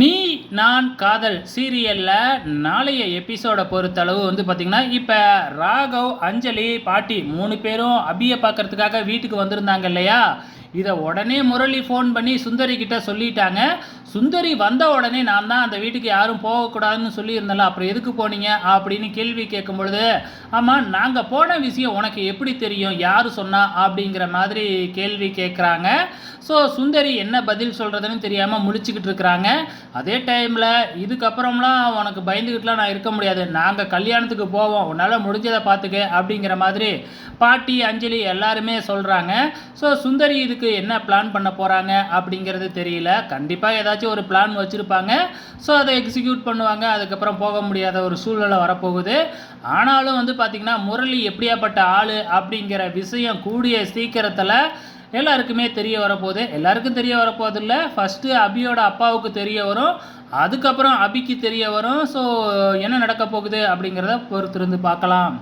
நீ நான் காதல் சீரியலில் நாளைய எபிசோடை பொறுத்தளவு வந்து பார்த்திங்கன்னா இப்போ ராகவ் அஞ்சலி பாட்டி மூணு பேரும் அபியை பார்க்கறதுக்காக வீட்டுக்கு வந்திருந்தாங்க இல்லையா? இதை உடனே முரளி ஃபோன் பண்ணி சுந்தரி கிட்ட சொல்லிட்டாங்க. சுந்தரி வந்த உடனே நான் தான் அந்த வீட்டுக்கு யாரும் போகக்கூடாதுன்னு சொல்லியிருந்தல அப்புறம் எதுக்கு போனீங்க? அப்படின்னு கேள்வி கேட்கும் பொழுது ஆமாம் நாங்கள் போன விஷயம் உனக்கு எப்படி தெரியும்? யார் சொன்னா? அப்படிங்கிற மாதிரி கேள்வி கேட்குறாங்க. ஸோ சுந்தரி என்ன பதில் சொல்கிறதுன்னு தெரியாமல் முழிச்சுக்கிட்டு இருக்கிறாங்க. அதே டைமில் இதுக்கப்புறம்லாம் உனக்கு பயந்துக்கிட்டுலாம் நான் இருக்க முடியாது. நாங்கள் கல்யாணத்துக்கு போவோம். உன்னால் முடிஞ்சதை பார்த்துக்க. அப்படிங்கிற மாதிரி பாட்டி அஞ்சலி எல்லாருமே சொல்கிறாங்க ஸோ சுந்தரி இதுக்கு என்ன பிளான் பண்ண போகிறாங்க அப்படிங்கிறது தெரியல. கண்டிப்பாக ஏதாச்சும் ஒரு பிளான் வச்சுருப்பாங்க. ஸோ அதை எக்ஸிக்யூட் பண்ணுவாங்க. அதுக்கப்புறம் போக முடியாத ஒரு சூழ்நிலை வரப்போகுது. ஆனாலும் வந்து பார்த்திங்கன்னா முரளி எப்படியாப்பட்ட ஆள் அப்படிங்கிற விஷயம் கூடிய சீக்கிரத்தில் எல்லாருக்குமே தெரிய வரப்போகுது. எல்லாருக்கும் தெரிய வரப்போகுது இல்லை ஃபஸ்ட்டு அபியோட அப்பாவுக்கு தெரிய வரும். அதுக்கப்புறம் அபிக்கு தெரிய வரும். ஸோ என்ன நடக்க போகுது அப்படிங்கிறத பொறுத்திருந்து பார்க்கலாம்.